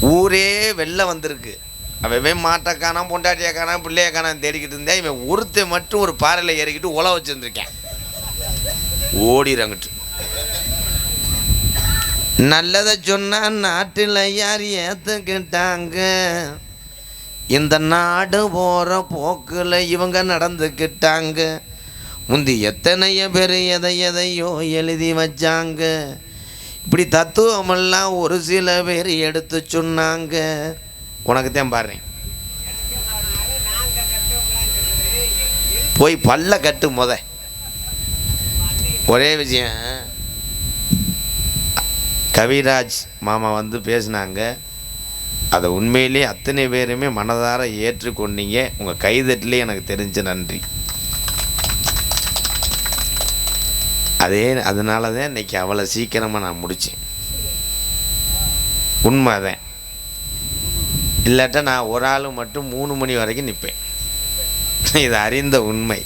ஊரே வெளில வந்திருக்கு. அவன் மாட்டை காணாம பொண்டாட்டியை காணாம பிள்ளைய காணாம தேடிக்கிட்டு இருந்தேன் இவன் ஒருத்த மட்டும் ஒரு பாறையில் ஏறிக்கிட்டு உழ வச்சுருந்துருக்கேன். ஓடிறங்கிட்டு நல்லதை சொன்னால் நாட்டில் யார் ஏற்றுக்கிட்டாங்க இந்த நாடு போகிற போக்கில் இவங்க நடந்துக்கிட்டாங்க. முந்தி எத்தனைய பேர் எதை எதையோ எழுதி வச்சாங்க. இப்படி தத்துவமெல்லாம் ஒரு சில பேர் எடுத்து சொன்னாங்க. உனக்கு தான் பாடுறேன் போய் பல்ல கட்டு முத. ஒரே விஷயம் கவிராஜ் மாமா வந்து பேசினாங்க. அதை உண்மையிலேயே அத்தனை பேருமே மனதார ஏற்றுக்கொண்டீங்க. உங்கள் கைதட்டிலே எனக்கு தெரிஞ்ச நன்றி. அதே அதனால தான் இன்னைக்கு அவ்வளோ சீக்கிரமாக நான் முடித்தேன் உண்மை தான் இல்லாட்டா நான் ஒரு ஆள் மட்டும் மூணு மணி வரைக்கும் நிற்பேன் இது அறிந்த உண்மை.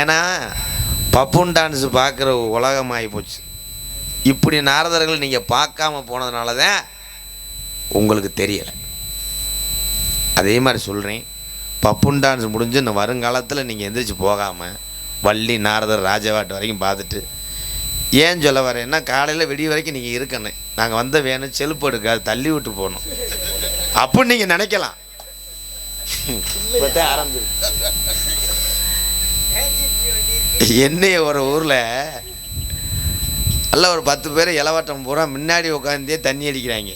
ஏன்னா பப்புன் டான்ஸ் பார்க்குற உலகமாகி போச்சு. இப்படி நாரதர்கள் நீங்கள் பார்க்காம போனதுனால தான் உங்களுக்கு தெரியலை. அதே மாதிரி சொல்கிறேன் பப்புன் டான்ஸ் முடிஞ்சு இந்த வருங்காலத்தில் நீங்கள் எந்திரிச்சு போகாமல் வள்ளி நாரதர் ராஜவாட்டு வரைக்கும் பார்த்துட்டு ஏன் சொல்ல வரேன்னா காலையில் விடிய வரைக்கும் நீங்கள் இருக்கணும். நாங்கள் வந்த வேணும் செருப்பு எடுக்காது தள்ளி விட்டு போகணும். அப்படின்னு நீங்கள் நினைக்கலாம். என்னைய ஒரு ஊரில் நல்ல ஒரு பத்து பேர் இலவாட்டம் பூரா முன்னாடி உட்காந்தே தண்ணி அடிக்கிறாங்க.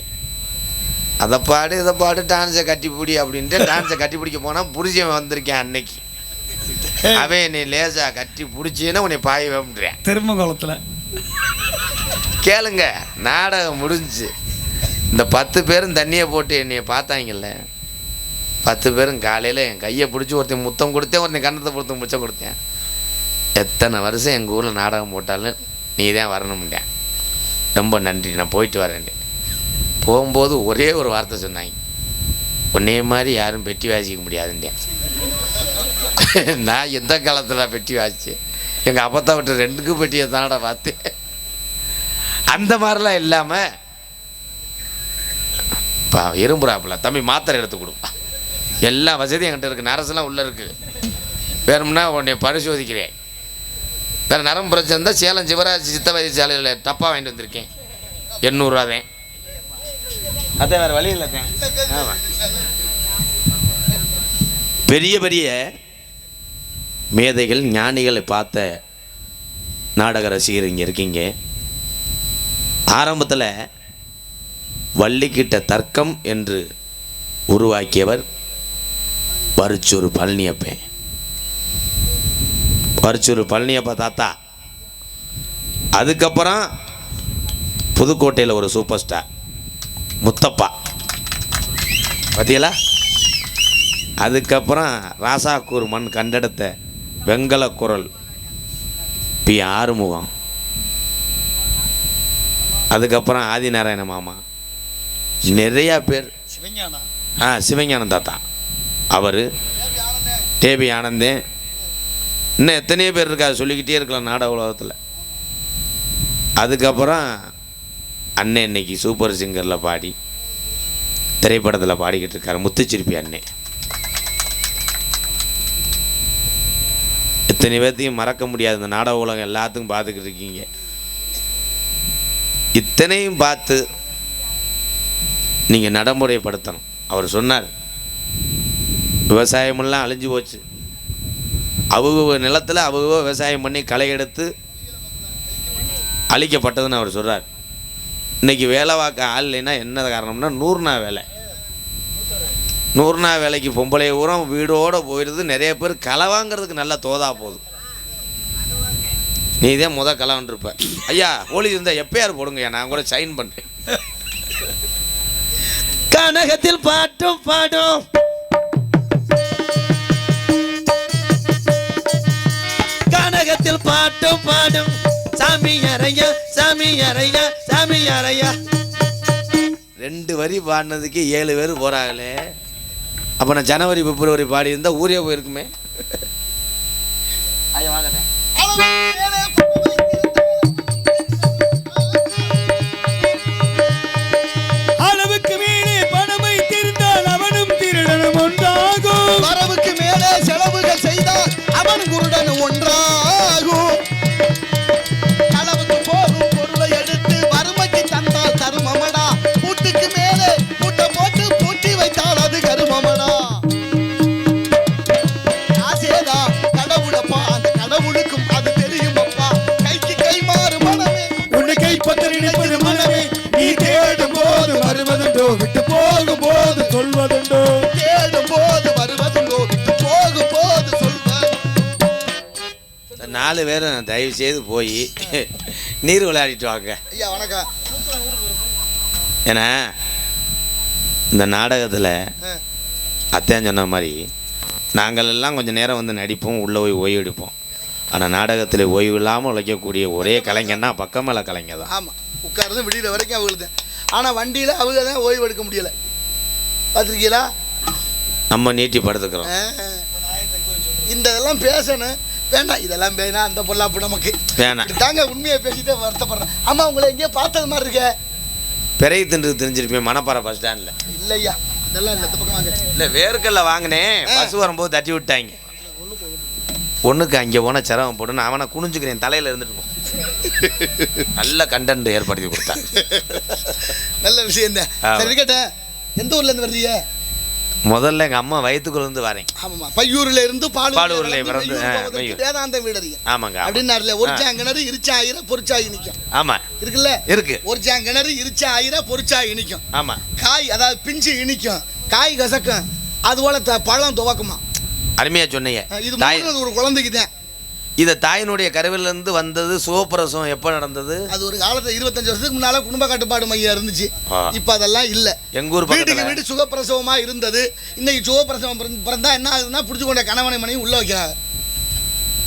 அதை பாடு இதை பாடு டான்ஸை கட்டி பிடி அப்படின்ட்டு டான்ஸை கட்டி பிடிக்க போனால் புரிஞ்சவன் வந்திருக்கேன் அன்னைக்கு. அவன் என்னை லேசா கட்டி பிடிச்சின்னா உன்னை பாய வேண்டுறேன் திருமங்கலத்தில். கேளுங்க நாடகம் முடிஞ்சுச்சு இந்த பத்து பேரும் தண்ணியை போட்டு என்னைய பார்த்தாங்கல்ல? பத்து பேரும் காலையில் என் கையை பிடிச்சி ஒருத்தன் முத்தம் கொடுத்தேன் ஒருத்தன் கண்ணத்தை பொறுத்த முச்சம் கொடுத்தேன். எத்தனை வருஷம் எங்கள் ஊரில் நாடகம் போட்டாலும் நீ தான் வரணும்ட்டேன் ரொம்ப நன்றி நான் போயிட்டு வரேன். போகும்போது ஒரே ஒரு வார்த்தை சொன்னாங்க. உன்னே மாதிரி யாரும் பெட்டி வாசிக்க முடியாதுன்றேன் நான் எந்த காலத்தில் பெட்டி வாசிச்சு எங்கள் அப்பத்தா விட்டு ரெண்டுக்கும் பெட்டியை தானடா பார்த்தேன். அந்த மாதிரிலாம் இல்லாமல் பா இரும்புறாப்புல. தம்பி மாத்திரை எடுத்து கொடுப்பா எல்லா வசதியும் என்கிட்ட இருக்குது நரசெல்லாம் உள்ளே இருக்குது வேணும்னா உன்னை பரிசோதிக்கிறேன். வேறு நரம்பு பிரச்சனை இருந்தால் சேலம் சிவராஜ் சித்த வைத்தியசாலையில் டப்பா வாங்கிட்டு வந்திருக்கேன். எண்ணூறுரூவா தான். அதான் வேறு வழி இல்லை ஆமாம் பெரிய பெரிய மேதைகள் ஞானிகளை பார்த்த நாடக ரசிகர் இங்கே இருக்கீங்க. ஆரம்பத்தில் வள்ளிக்கிட்ட தர்க்கம் என்று உருவாக்கியவர் பரிச்சூர் பழனியப்பன். பரிச்சூர் பழனியப்ப தாத்தா. அதுக்கப்புறம் புதுக்கோட்டையில் ஒரு சூப்பர் ஸ்டார் முத்தப்பா. பார்த்தீங்களா அதுக்கப்புறம் ராசாக்கூர் மண் கண்டெடுத்த வெங்கல குரல். பி ஆறுமுகம். அதுக்கப்புறம் ஆதிநாராயண மாமா. நிறையா பேர். ஆ சிவஞானம் தாத்தா. அவர். டேபி ஆனந்தன் இன்னும் எத்தனையோ பேர் இருக்கா சொல்லிக்கிட்டே இருக்கலாம் நாடக உலகத்தில். அதுக்கப்புறம் அண்ணன் இன்னைக்கு சூப்பர் சிங்கரில் பாடி திரைப்படத்தில் பாடிக்கிட்டு இருக்காரு முத்துச்சிருப்பி அண்ணன் இத்தனை பேர்த்தையும் மறக்க முடியாது. இந்த நாடக உலகம் எல்லாத்துக்கும் பார்த்துக்கிட்டு இருக்கீங்க. இத்தனையும் பார்த்து நீங்கள் நடைமுறைப்படுத்தணும். அவர் சொன்னார் விவசாயமெல்லாம் அழிஞ்சு போச்சு. அவங்க நிலத்தில் அவங்க விவசாயம் பண்ணி களை எடுத்து அழிக்கப்பட்டதுன்னு அவர் சொல்கிறார் இன்னைக்கு வேலை பார்க்க ஆள் இல்லைன்னா என்ன காரணம்னா நூறு நாள் வேலை. நூறு நாள் வேலைக்கு பொம்பளை ஊரம் வீடோடு போயிடுது நிறைய பேர் களை வாங்குறதுக்கு நல்லா தோதா போகுது. நீ தான் முத கலவன்றிருப்ப ஐயா போலீஸ் இருந்தால் எப்பயார் போடுங்க நான் கூட சைன் பண்ணுறேன் கனகத்தில் பாட்டும் பாடும். கனகத்தில் பாட்டும் பாடும். சாமி அறையா சாமி அறையா சாமி அறையா. ரெண்டு வரி பாடினதுக்கு ஏழு பேர் போகிறாங்களே அப்போ நான் ஜனவரி பிப்ரவரி பாடி இருந்தால் ஊரே போயிருக்குமே. ஐயா வாங்கட்டேன் நாலு பேரும் தயவு செய்து போய் நீர் விளையாடிட்டு வாங்க. ஐயா வணக்கம். ஏன்னா இந்த நாடகத்தில் அத்தையான் சொன்ன மாதிரி நாங்கள் எல்லாம் கொஞ்சம் நேரம் வந்து நடிப்போம் உள்ளே போய் ஓய்வு எடுப்போம். ஆனால் நாடகத்தில் ஓய்வு இல்லாமல் உழைக்கக்கூடிய ஒரே கலைஞர்னா பக்கமேல கலைஞர் தான். ஆமாம் உட்கார்ந்து விடிகிற வரைக்கும் அவங்களுக்கு தான். ஆனால் வண்டியில் அவங்க தான் ஓய்வு எடுக்க முடியலை. பார்த்துருக்கீங்களா? நம்ம நீட்டி படுத்துக்கிறோம். இந்த இதெல்லாம் பேசணும். வேண்டாம் இதெல்லாம் பேனா அந்த பொல்லாப்பு நமக்கு. வேணாம் தாங்க உண்மையை பேசிட்டு வருத்தப்படுறேன். ஆமா உங்களை எங்கேயோ பார்த்தது மாதிரி இருக்க. பிறைய தின்று தெரிஞ்சிருப்பேன் மணப்பாறை பஸ் ஸ்டாண்டில் இல்லையா? இதெல்லாம் இல்லை பக்கம் வாங்க. இல்லை வேர்க்கல்ல வாங்கினேன். பஸ் வரும்போது தட்டி விட்டாங்க. ஒன்றுக்கு அங்கே போனால் சிரமம் போட்டு நான் அவனை குனிஞ்சுக்கிறேன் தலையில் இருந்துட்டு போ. நல்ல கண்டென்ட் ஏற்படுத்தி கொடுத்தான் நல்ல விஷயம் தான். எந்த ஊர்ல இருந்து வர்றீங்க? முதல்ல எங்கள் அம்மா வயிற்றுக்குள்ளேருந்து வரேன். ஆமாம்மா. பையூர்ல இருந்து பாலூர் பாலூர்ல பிறந்து. வேதாந்த வீடறிங்க ஆமாங்க அப்படின்னாருல ஒரு சாங்கிணறு இருச்சாயிரம் பொறிச்சாகி நிற்கும் ஆமாம் இருக்குல்ல? இருக்கு. ஒரு சாங்கிணறு இருச்சாயிரம் பொறிச்சாகி நிற்கும் ஆமாம் காய் அதாவது பிஞ்சு இனிக்கும். காய் கசக்கும். அது போல த- பழம் துவக்குமா. அருமையாக சொன்னீங்க. இது ஒரு குழந்தைக்கு தான் இதை தாயினுடைய கருவிலிருந்து வந்தது சுகப்பிரசவம் எப்போ நடந்தது? அது ஒரு காலத்துல இருபத்தஞ்சு வருஷத்துக்கு முன்னால குடும்ப கட்டுப்பாடு மையம் இருந்துச்சு. இப்ப அதெல்லாம் இல்ல. எங்கள் ஊர் வீட்டுக்கு வீடு சுகப்பிரசவமா இருந்தது. இன்னைக்கு சுகப்பிரசவம் பிறந்த- என்ன ஆகுதுன்னா புடிச்சு கொண்ட கணவனை மனைவி உள்ள வைக்கிறாங்க.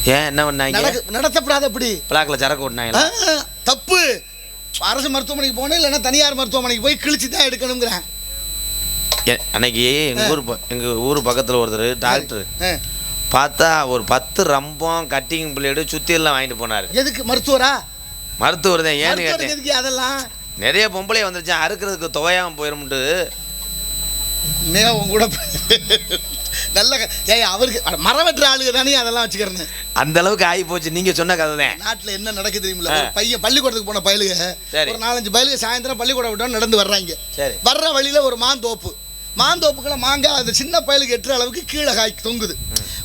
ஏன் என்ன பண்ணாங்க? நடத்தப்படாத அப்படி. பிளாக்கில் சரக்கு ஓட்டினாங்களா? ஆ, தப்பு. அரசு மருத்துவமனைக்கு போகணும் இல்லைன்னா தனியார் மருத்துவமனைக்கு போய் கிழிச்சு தான் எடுக்கணுங்கிறேன் ஏ- அன்னைக்கு எங்கள் ஊர் எங்கள் ஊர் பக்கத்தில் ஒருத்தர் டாக்டர். பார்த்தா ஒரு பத்து ரம்பம் கட்டிங் பிளேடு சுத்தி எல்லாம் வாங்கிட்டு போனார். எதுக்கு மருத்துவரா? மருத்துவர் தான் ஏன்னு கேட்டேன். அதெல்லாம்? நிறைய பொம்பளை வந்துருச்சு அறுக்கிறதுக்கு துவையாம போயிரும்ட்டு. நே உன் கூட நல்ல ஏய் அவருக்கு மரம் வெட்டுற ஆளுங்க தானே அதெல்லாம் வச்சுக்கிறேன்னு அந்த அளவுக்கு ஆகி போச்சு நீங்க சொன்ன கதை தான். நாட்டில் என்ன நடக்குது தெரியுமில்ல? பையன் பள்ளிக்கூடத்துக்கு போன பயலுக. ஒரு நாலஞ்சு பயலுக சாயந்தரம் பள்ளிக்கூடம் விட்டோம் நடந்து வர்றாங்க. சரி. வர்ற வழியில ஒரு மாந்தோப்பு மாந்தோப்புக்குள்ள மாங்காய் அந்த சின்ன பயலுக்கு எட்டுற அளவுக்கு கீழே காய் தொங்குது.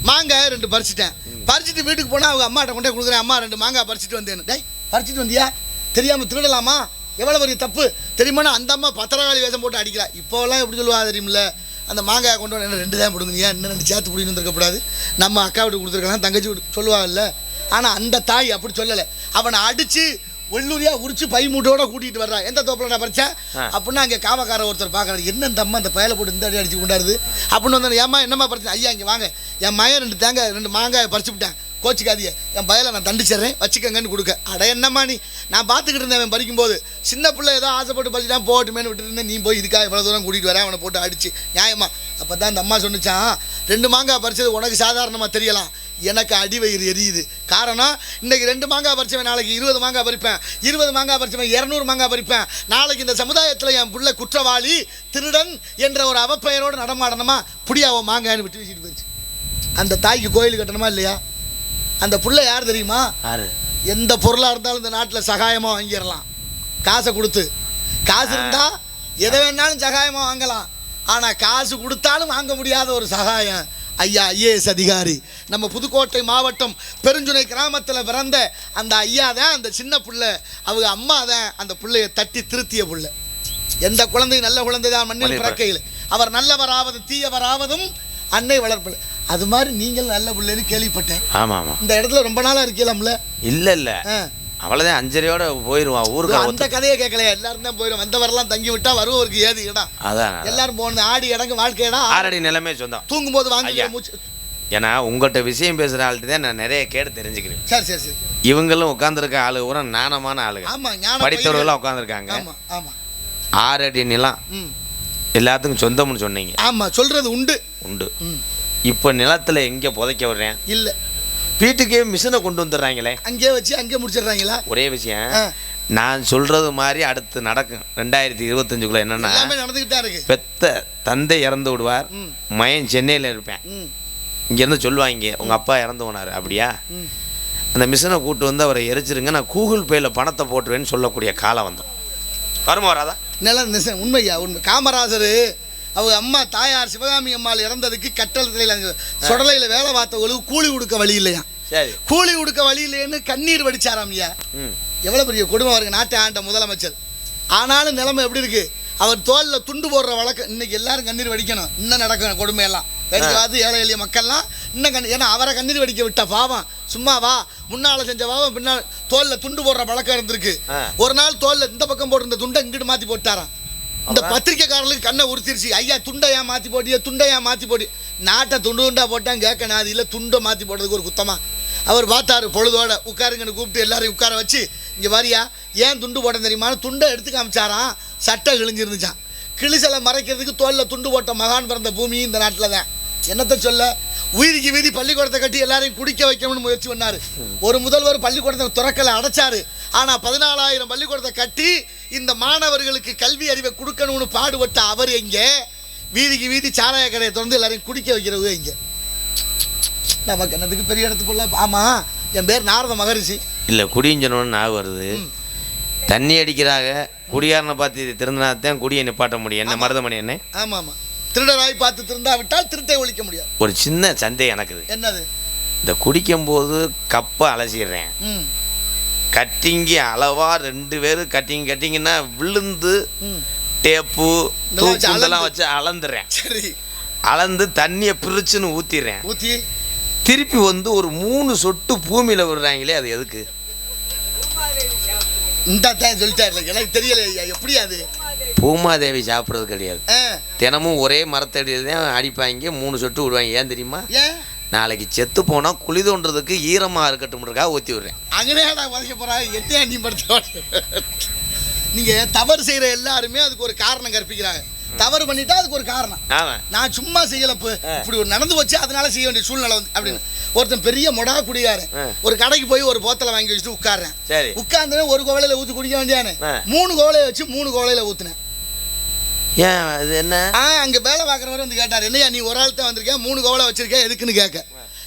மாங்காய் ரெண்டு பறிச்சிட்டேன். பறிச்சுட்டு வீட்டுக்கு போனால் அவங்க அம்மாட்ட கொண்டே கொடுக்குறேன் அம்மா ரெண்டு மாங்காய் பறிச்சுட்டு வந்தேன் டேய் பறிச்சுட்டு வந்தியா? தெரியாமல் திருடலாமா? எவ்வளோ பெரிய தப்பு? தெரியுமா அந்த அம்மா பத்திரகாளி வேஷம் போட்டு அடிக்கிறா இப்போலாம் எப்படி சொல்லுவா தெரியுமில்ல? அந்த மாங்காய் கொண்டு வந்து என்ன ரெண்டு தான் பிடுங்க ஏன் இன்னும் ரெண்டு சேர்த்து பிடிக்கணும் இருக்கக்கூடாது நம்ம அக்கா விட்டு கொடுத்துருக்கலாம் தங்கச்சி வீட்டு சொல்லுவாங்கல்ல. ஆனால் அந்த தாய் அப்படி சொல்லலை. அவனை அடித்து வெள்ளூரியா உரிச்சு பை மூட்டோட கூட்டிகிட்டு வர்றா. எந்த தோப்பில் நான் பறிச்சேன். அப்படின்னா அங்கே காவக்கார ஒருத்தர் பார்க்குறாரு. என்ன இந்த அம்மா அந்த பயலை போட்டு இந்த அடி அடிச்சு கொண்டாடுது? அப்படின்னு வந்து ஏம்மா என்னம்மா பறிச்சு ஐயா இங்கே வாங்க. என் மயன் ரெண்டு தேங்காய் ரெண்டு மாங்காய் பறிச்சு விட்டேன். கோச்சிக்காதீங்க. என் பயலை நான் தண்டிச்சிடுறேன். வச்சுக்கங்கன்னு கொடுக்க. அட என்னம்மா நீ? நான் பார்த்துக்கிட்டு இருந்தேன் அவன் பறிக்கும்போது. சின்ன பிள்ளை ஏதோ ஆசைப்பட்டு பறிச்சுட்டான் போட்டுமேனு விட்டுட்டு இருந்தேன். நீ போய் இதுக்காக இவ்வளோ தூரம் கூட்டிகிட்டு வரேன் அவனை போட்டு அடிச்சு. நியாயமா? அப்போ தான் அந்த அம்மா சொன்னிச்சான் ரெண்டு மாங்காய் பறிச்சது உனக்கு சாதாரணமாக தெரியலாம். எனக்கு அடி வயிறு எரியுது. காரணம் இன்னைக்கு ரெண்டு மாங்காய் பறிச்சவன் நாளைக்கு இருபது மாங்காய் பறிப்பேன். இருபது மாங்காய் பறிச்சவன் இரநூறு மாங்காய் பறிப்பேன். நாளைக்கு இந்த சமுதாயத்தில் என் புள்ள குற்றவாளி திருடன் என்ற ஒரு அவப்பெயரோடு நடமாடணுமா? புடியாவோ மாங்காய்னு விட்டு வீசிட்டு போயிடுச்சு அந்த தாய்க்கு கோயில் கட்டணுமா இல்லையா? அந்த புள்ள யார் தெரியுமா? எந்த பொருளாக இருந்தாலும் இந்த நாட்டில் சகாயமாக வாங்கிடலாம். காசை கொடுத்து. காசு இருந்தால் எதை வேணாலும் சகாயமாக வாங்கலாம். ஆனால் காசு கொடுத்தாலும் வாங்க முடியாத ஒரு சகாயம். ஐயா ஐஏஎஸ் அதிகாரி. நம்ம புதுக்கோட்டை மாவட்டம் பெருஞ்சுனை கிராமத்தில் பிறந்த அந்த ஐயா தான் அந்த சின்ன புள்ள. அவங்க அம்மா தான் அந்த புள்ளைய தட்டி திருத்திய புள்ள. எந்த குழந்தை நல்ல குழந்தை தான் மண்ணில் பிறக்கையில் அவர் நல்லவராவது தீயவராவதும் அன்னை வளர்ப்பில் அது மாதிரி நீங்கள் நல்ல பிள்ளைன்னு கேள்விப்பட்டேன். ஆமா ஆமா இந்த இடத்துல ரொம்ப நாளாக இருக்கலாம்ல? இல்ல இல்ல. அவ்வளவுதான் அஞ்சரையோட போயிருவான் ஊருக்கு அந்த கதையை கேட்கலையா? எல்லாரும் தான் போயிடும் வந்தவரெல்லாம் தங்கி விட்டா வருவருக்கு ஏது இடம்? அதான். எல்லாரும் போனது ஆடி இடங்கு வாழ்க்கை இடம். ஆறடி நிலைமை சொந்தம். தூங்கும்போது வாங்கி ஐயா. மூச்சு. ஏன்னா உங்கள்கிட்ட விஷயம் பேசுகிற ஆள்கிட்ட தான் நான் நிறைய கேட்டு தெரிஞ்சுக்கிறேன். சரி சரி சரி. இவங்களும் உட்காந்துருக்க ஆளு பூரா நாணமான ஆளுங்க படித்தவர்களாம் உட்காந்துருக்காங்க ஆமா ஆமா. ஆறு அடி நிலம் எல்லாத்துக்கும் சொந்தம்னு சொன்னீங்க. ஆமா சொல்றது உண்டு. உண்டு. இப்போ நிலத்துல எங்கே புதைக்க விடுறேன் இல்ல. வீட்டுக்கே மிஷினை கொண்டு வந்துடுறாங்களே. அங்கேயே வச்சு அங்கேயே முடிச்சிடுறாங்களா? ஒரே விஷயம். நான் சொல்றது மாதிரி அடுத்து நடக்கும். ரெண்டாயிரத்தி இருபத்தஞ்சுக்குள்ள என்னன்னா நடந்துகிட்டு இருக்கு. பெத்த தந்தை இறந்து விடுவார். மயன் சென்னையில் இருப்பேன். இங்கேருந்து சொல்லுவாங்க உங்க அப்பா இறந்து போனார் அப்படியா? அந்த மிஷினை கூட்டு வந்து அவரை எரிச்சிருங்க நான் கூகுள் பேயில் பணத்தை போட்டுருவேன்னு சொல்லக்கூடிய காலம் வந்தோம். வருமா வராதா? நிசம் உண்மையா? உண்மை. காமராஜர் அவங்க அம்மா தாயார் சிவகாமி அம்மாள் இறந்ததுக்கு கட்டளத்தில் அங்கே சுடலையில் வேலை பார்த்தவங்களுக்கு கூலி கொடுக்க வழி இல்லையா? கூலி கொடுக்க வழி இல்லைன்னு கண்ணீர் வடிச்சாராம் ஐயா. எவ்வளோ பெரிய கொடுமை அவருக்கு நாட்டை ஆண்ட முதலமைச்சர். ஆனாலும் நிலைமை எப்படி இருக்கு? அவர் தோல்ல துண்டு போடுற வழக்கம் இன்னைக்கு எல்லாரும் கண்ணீர் வடிக்கணும். இன்னும் நடக்கும் கொடுமையெல்லாம். வேடிக்கை பார்த்து ஏழை எளிய மக்கள்லாம் இன்னும் கண்ணீர் ஏன்னா அவரை கண்ணீர் வடிக்க விட்ட பாவம். சும்மா வா முன்னால செஞ்ச வாவ பின்னால் தோல்ல துண்டு போடுற பழக்கம் இருந்திருக்கு. ஒரு நாள் தோல்ல இந்த பக்கம் போட்டிருந்த துண்டை இங்கிட்டு மாத்தி போட்டாராம். இந்த பத்திரிக்கைக்காரர்களுக்கு கண்ணை உறுத்திருச்சு ஐயா துண்டை ஏன் போட்டியா? துண்டையா துண்டை ஏன் போடி நாட்டை துண்டு துண்டா போட்டான் கேட்கணும். அது இல்லை துண்டை மாற்றி போடுறதுக்கு ஒரு குத்தமாக அவர் பார்த்தாரு பொழுதோட. உட்காருங்கன்னு கூப்பிட்டு எல்லாரையும் உட்கார வச்சு இங்கே வரியா ஏன் துண்டு போட்ட தெரியுமான்னு துண்டை எடுத்து காமிச்சாராம். சட்டை கிழிஞ்சிருந்துச்சான் கிழிசலை மறைக்கிறதுக்கு தோல்ல துண்டு போட்ட மகான் பிறந்த பூமி இந்த நாட்டில் தான். என்னத்தை சொல்ல? உயிருக்கு வீதி பள்ளிக்கூடத்தை கட்டி எல்லாரையும் குடிக்க வைக்கணும்னு முயற்சி பண்ணார். ஒரு முதல்வர் பள்ளிக்கூடத்தை துறக்கலை அடைச்சாரு. ஆனால் பதினாலாயிரம் பள்ளிக்கூடத்தை கட்டி இந்த மாணவர்களுக்கு கல்வி அறிவை கொடுக்கணும்னு பாடுபட்ட அவர் எங்க? வீதிக்கு வீதி சாராய கடையை திறந்து எல்லாரையும் குடிக்க வைக்கிறது எங்க நமக்கு என்னதுக்கு பெரிய இடத்து போல ஆமா என் பேர் நாரத மகரிஷி. இல்லை குடிஞ்சனோன்னு ஞாபகம் வருது. தண்ணி அடிக்கிறாங்க. குடியாரனை பார்த்து திருந்தினாத்தான் குடியை நிப்பாட்ட முடியும். என்ன மருதமணி என்ன? ஆமா ஆமா திருடராய் பார்த்து திருந்தாவிட்டால் திருட்டை ஒழிக்க முடியாது. ஒரு சின்ன சந்தேகம் எனக்குது என்னது? இந்த குடிக்கும்போது கப்பை அலசிடுறேன். கட்டிங்கி அளவா ரெண்டு பேரும் கட்டிங் கட்டிங்கன்னா விழுந்து டேப்பு இதெல்லாம் வச்சு தூக்குந்தெல்லாம் அளந்து. வச்சு அளந்துடுறேன் சரி. அளந்து தண்ணியை பிரிச்சுன்னு ஊற்றிடுறேன் ஊத்தி. திருப்பி வந்து ஒரு மூணு சொட்டு பூமியில் விடுறாங்களே அது எதுக்கு? இந்த தான் சொல்லிட்டாரு. எனக்கு தெரியல எப்படி அது? பூமாதேவி சாப்பிட்றது கிடையாது. தினமும் ஒரே மரத்தடியில் தான் அடிப்பாங்க மூணு சொட்டு விடுவாங்க. ஏன் தெரியுமா? ஏன்? நாளைக்கு செத்து போனால் குழி தோண்டுறதுக்கு ஈரமாக இருக்கட்டும்ன்றக்காக ஊற்றி விடுறேன். அங்கனே நான் வதைக்க போறா. எத்தையா நீ படுத்த. நீங்க தவறு செய்யற எல்லாருமே அதுக்கு ஒரு காரணம் கற்பிக்கிறாங்க. தவறு பண்ணிட்டா அதுக்கு ஒரு காரணம். நான் சும்மா செய்யலப்பு இப்படி ஒரு நடந்து வச்சு அதனால செய்ய வேண்டிய சூழ்நிலை வந்து அப்படின்னு. ஒருத்தன் பெரிய மொடா குடிகாரன் ஆ. ஒரு கடைக்கு போய் ஒரு போத்தலை வாங்கி வச்சுட்டு உட்கார்றேன். சரி. உட்கார்ந்து ஒரு கோவலையில ஊத்தி குடிக்க வேண்டியானே. மூணு கோவலையை வச்சு மூணு கோவலையில ஊத்துனேன். ஏன் அது என்ன? ஆ அங்க வேலை பார்க்குறவர் வந்து கேட்டார் என்னையா நீ ஒரு ஆள் தான் வந்திருக்கேன் மூணு கோவலை வச்சிருக்கேன் எதுக்குன்னு கேட்க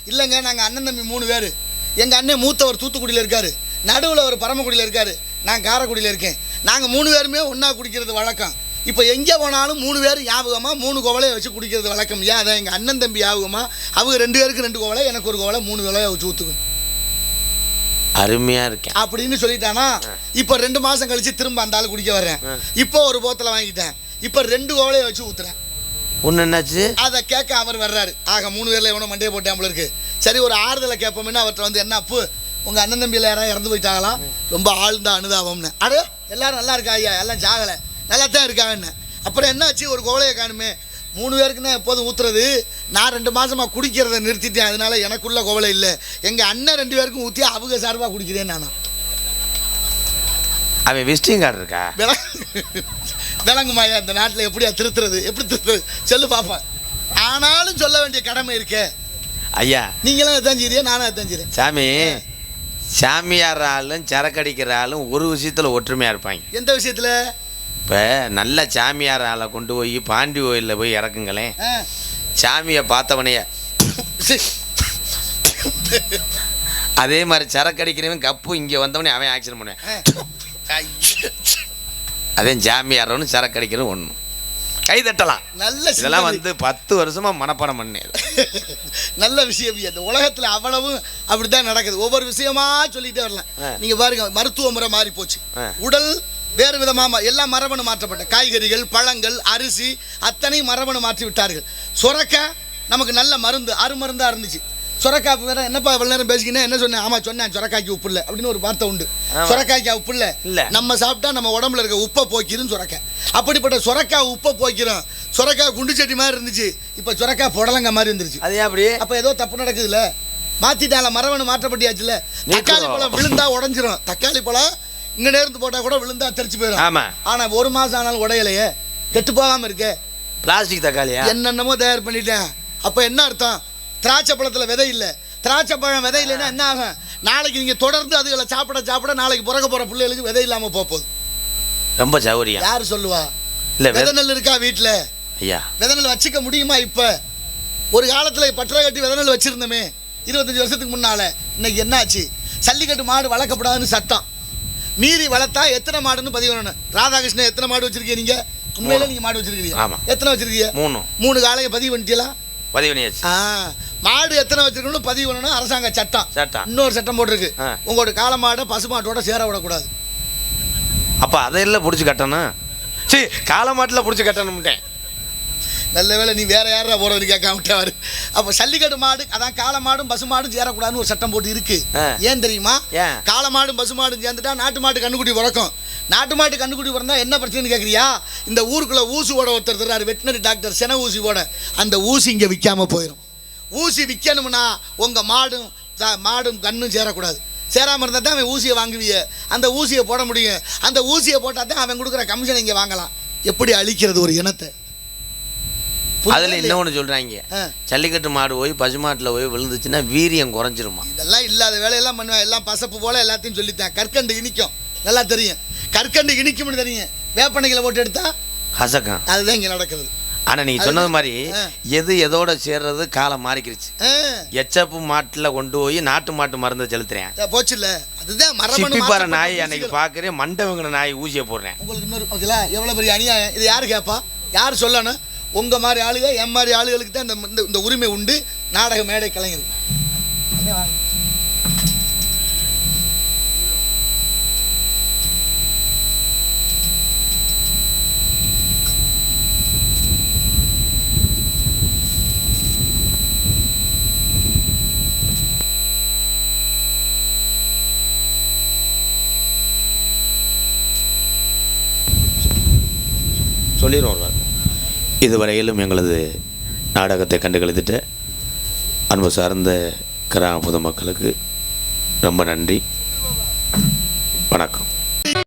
இல்லைங்க நாங்கள் அண்ணன் தம்பி மூணு பேர். எங்கள் அண்ணன் மூத்தவர் தூத்துக்குடியில் இருக்காரு. நடுவில் ஒரு பரமக்குடியில் இருக்காரு. நான் காரைக்குடியில் இருக்கேன். நாங்கள் மூணு பேருமே ஒன்றா குடிக்கிறது வழக்கம். இப்போ எங்கே போனாலும் மூணு பேர் ஞாபகமாக மூணு கோவலையை வச்சு குடிக்கிறது வழக்கம். ஏன் அதான் எங்கள் அண்ணன் தம்பி ஞாபகமாக அவங்க ரெண்டு பேருக்கு ரெண்டு கோவலை எனக்கு ஒரு கோவலை மூணு கோவலையை வச்சு ஊற்றுக்கணும் அருமையாக இருக்கேன். அப்படின்னு சொல்லிட்டானா? இப்போ ரெண்டு மாதம் கழிச்சு திரும்ப அந்த ஆள் குடிக்க வர்றேன். இப்போ ஒரு போத்தலை வாங்கிட்டேன். இப்போ ரெண்டு கோவலையை வச்சு ஊற்றுறேன் ஒன்று என்னாச்சு? அதை கேட்க அவர் வர்றாரு. ஆக மூணு பேர்ல எவனோ மண்டையை போட்டான் போல இருக்கு. சரி ஒரு ஆறுதலை கேட்போம்னு அவர்கிட்ட வந்து என்ன அப்பு உங்க அண்ணன் தம்பியில் யாராவது இறந்து போயிட்டாங்களா? ரொம்ப ஆழ்ந்த அனுதாபம்னு. அடே எல்லாரும் நல்லா இருக்கா ஐயா? எல்லாம் ஜாகலை. நல்லா தான் இருக்காங்கன்னு. அப்புறம் என்னாச்சு? ஒரு கோவலையை காணுமே. மூணு பேருக்கு தான் எப்போதும் ஊத்துறது. நான் ரெண்டு மாசமா குடிக்கிறத நிறுத்திட்டேன். அதனால எனக்குள்ள கோவலை இல்லை. எங்க அண்ணன் ரெண்டு பேருக்கும் ஊற்றி அவங்க சார்பாக குடிக்கிறேன் நானா. அவன் விசிட்டிங் கார்டு இருக்கா? விளங்கு விளங்குமாயா இந்த நாட்டில் எப்படியா திருத்துறது? எப்படி திருத்துறது? சொல்லு பாப்பேன் ஆனாலும் சொல்ல வேண்டிய கடமை இருக்கே. ஐயா. நீங்களும் செய்றியா நானும் அதான் செய்றேன். சாமி சாமியார் ஆளும் சரக்கு அடிக்கிற ஆளும் ஒரு விஷயத்தில் ஒற்றுமையாக இருப்பாங்க. எந்த விஷயத்துல? இப்போ நல்ல சாமியார் ஆளை கொண்டு போய் பாண்டி கோயிலில் போய் இறக்குங்களேன். சாமியை பார்த்தவனைய. அதே மாதிரி சரக்கு அடிக்கிறவன் கப்பு இங்கே வந்தவனே அவன் ஆக்சிடென்ட் பண்ணுவேன். அதே சாமியாரவனு சரக்கு அடிக்கிறவன் ஒன்று கை தட்டலாம். நல்ல இதெல்லாம். வந்து பத்து வருஷமா மனப்பாடம் பண்ணேன் நல்ல விஷயம். இந்த உலகத்துல அவ்வளவு அப்படித்தான் நடக்குது. ஒவ்வொரு விஷயமா சொல்லிட்டே வரலாம். நீங்க பாருங்க மருத்துவ முறை மாறி போச்சு. உடல் வேறு விதமா மா- எல்லாம் மரபணு மாற்றப்பட்ட. காய்கறிகள் பழங்கள் அரிசி அத்தனை மரபணு மாற்றி விட்டார்கள். சுரக்காய் நமக்கு நல்ல மருந்து அருமருந்தா இருந்துச்சு. சுரக்காய் வேற என்னப்பா இவ்வளவு நேரம் பேசிக்கினே? என்ன சொன்னேன்? ஆமா சொன்னேன். சுரக்காய்க்கு உப்பு இல்லை. அப்படின்னு ஒரு வார்த்தை உண்டு. சுரக்காய்க்கு உப்பு இல்லை? இல்ல. நம்ம சாப்பிட்டா நம்ம உடம்புல இருக்க உப்பை போக்கிரும் சுரக்காய். அப்படிப்பட்ட சுரக்காய் உப்பை போக்கிறோம். சுரக்காய் குண்டு சட்டி மாதிரி இருந்துச்சு. இப்போ சுரக்காய் புடலங்க மாதிரி இருந்துருச்சு அது அப்படி? அப்ப ஏதோ தப்பு நடக்குதுல்ல? மாத்திட்டால மரபணு மாற்றப்பட்டியாச்சுல தக்காளி பழம் விழுந்தா உடஞ்சிரும். தக்காளி பழம் இங்க நேர்ந்து போட்டா கூட விழுந்தா தெரிச்சு போயிடும் ஆனா ஒரு மாசம் ஆனாலும் உடையலையே. கெட்டு போகாம இருக்கே. பிளாஸ்டிக் தக்காளியா? என்னென்னமோ தயார் பண்ணிட்டேன். அப்ப என்ன அர்த்தம்? திராட்சை பழத்துல விதை இல்ல. திராட்சை பழம் விதை இல்லைன்னா என்ன ஆகும்? நாளைக்கு நீங்க தொடர்ந்து அதுகளை சாப்பிட சாப்பிட நாளைக்கு பிறக்க போற பிள்ளைகளுக்கு விதை இல்லாம போக போகுது ரொம்ப சௌரியம் யாரு சொல்லுவா? இல்லை விதை நெல் இருக்கா வீட்டுல ஐயா. விதை நெல் வச்சுக்க முடியுமா இப்ப? ஒரு காலத்துல பற்ற கட்டி விதை நெல் வச்சிருந்தோமே இருபத்தஞ்சு வருஷத்துக்கு முன்னால. இன்னைக்கு என்னாச்சு? ஜல்லிக்கட்டு மாடு வளர்க்கப்படாதுன்னு சட்டம். மீறி வளர்த்தா எத்தனை மாடுன்னு பதிவு பண்ணணும். ராதாகிருஷ்ணன் எத்தனை மாடு வச்சிருக்கீங்க நீங்க? உண்மையில நீங்க மாடு வச்சிருக்கீங்க ஆமா. எத்தனை வச்சிருக்கீங்க? மூணு. மூணு காலையை பதிவு பண்ணிட்டீங்களா? பதிவு பண்ணியாச்சு. ஆ. மாடு எத்தனை வச்சிருக்கணும் பதிவு பண்ணணும் அரசாங்க சட்டம். சட்டம். இன்னொரு சட்டம் போட்டிருக்கு. உங்களோட காளை மாடை பசுமாட்டோட சேர விடக்கூடாது. அப்போ அதையெல்லாம் பிடிச்சி கட்டணும். சரி காலை மாட்டில் பிடிச்சி கட்டணும்ட்டேன். நல்ல வேளை நீ வேற யாரா போறவரு கேட்காம விட்டாரு. அப்போ சல்லிக்கட்டு மாடு அதான் காளை மாடும் பசு மாடும் சேரக்கூடாதுன்னு ஒரு சட்டம் போட்டு இருக்கு. ஏன் தெரியுமா? காளை மாடும் பசு மாடும் சேர்ந்துட்டா நாட்டு மாட்டு கண்ணுக்குட்டி பிறக்கும். நாட்டு மாட்டு கண்ணுக்குட்டி பிறந்தா என்ன பிரச்சனைன்னு கேட்குறியா இந்த ஊருக்குள்ள ஊசி போட ஒருத்தர் தர்றாரு வெட்டினரி டாக்டர் சென ஊசி போட அந்த ஊசி இங்கே விற்காம போயிடும் ஊசி விற்கணும்னா உங்கள் மாடும் மாடும் கண்ணும் சேரக்கூடாது. சேராமல் இருந்தால் தான் அவன் ஊசியை வாங்குவிய. அந்த ஊசியை போட முடியும். அந்த ஊசியை போட்டால் தான் அவன் கொடுக்குற கமிஷன் இங்கே வாங்கலாம். எப்படி அழிக்கிறது ஒரு இனத்தை? அதில்? இன்னொன்று சொல்கிறாங்க. ஜல்லிக்கட்டு மாடு போய் பசுமாட்டில் போய் விழுந்துச்சுன்னா வீரியம் குறைஞ்சிருமா? இதெல்லாம் இல்லாத வேலையெல்லாம் பண்ணுவேன். எல்லாம் பசப்பு போல எல்லாத்தையும் சொல்லித்தேன். கற்கண்டு இனிக்கும். நல்லா தெரியும். கற்கண்டு இனிக்கும்னு தெரியும். வேப்பனைகளை போட்டு எடுத்தா கசக்கம். அதுதான் இங்கே நடக்கிறது. ஆனால் நீங்கள் சொன்னது மாதிரி. எது எதோட சேர்றது காலம் மாறிக்கிருச்சு. எச்சப்பு மாட்டில் கொண்டு போய் நாட்டு மாட்டு மருந்தை செலுத்துறேன். இதா போச்சுல்ல. அதுதான் மாற்றப்பட்ட நாய் அன்னைக்கு. பார்க்குறேன் மண்டவங்கிற நாய் ஊசியை போடுறேன். உங்களுக்கு இன்னொரு ஓகேங்களா எவ்வளோ பெரிய அநியாயம்? இது யார் கேட்பா யார் சொல்லணும்? உங்கள் மாதிரி ஆளுங்க என் மாதிரி ஆளுகளுக்கு தான் இந்த இந்த- இந்த உரிமை உண்டு. நாடக மேடை கலைஞர் அண்ணே சொல்லிடுவோம் இதுவரையிலும் எங்களது நாடகத்தை கண்டுகளித்துட்டு அன்பு சார்ந்த கிராம பொதுமக்களுக்கு ரொம்ப நன்றி. வணக்கம்.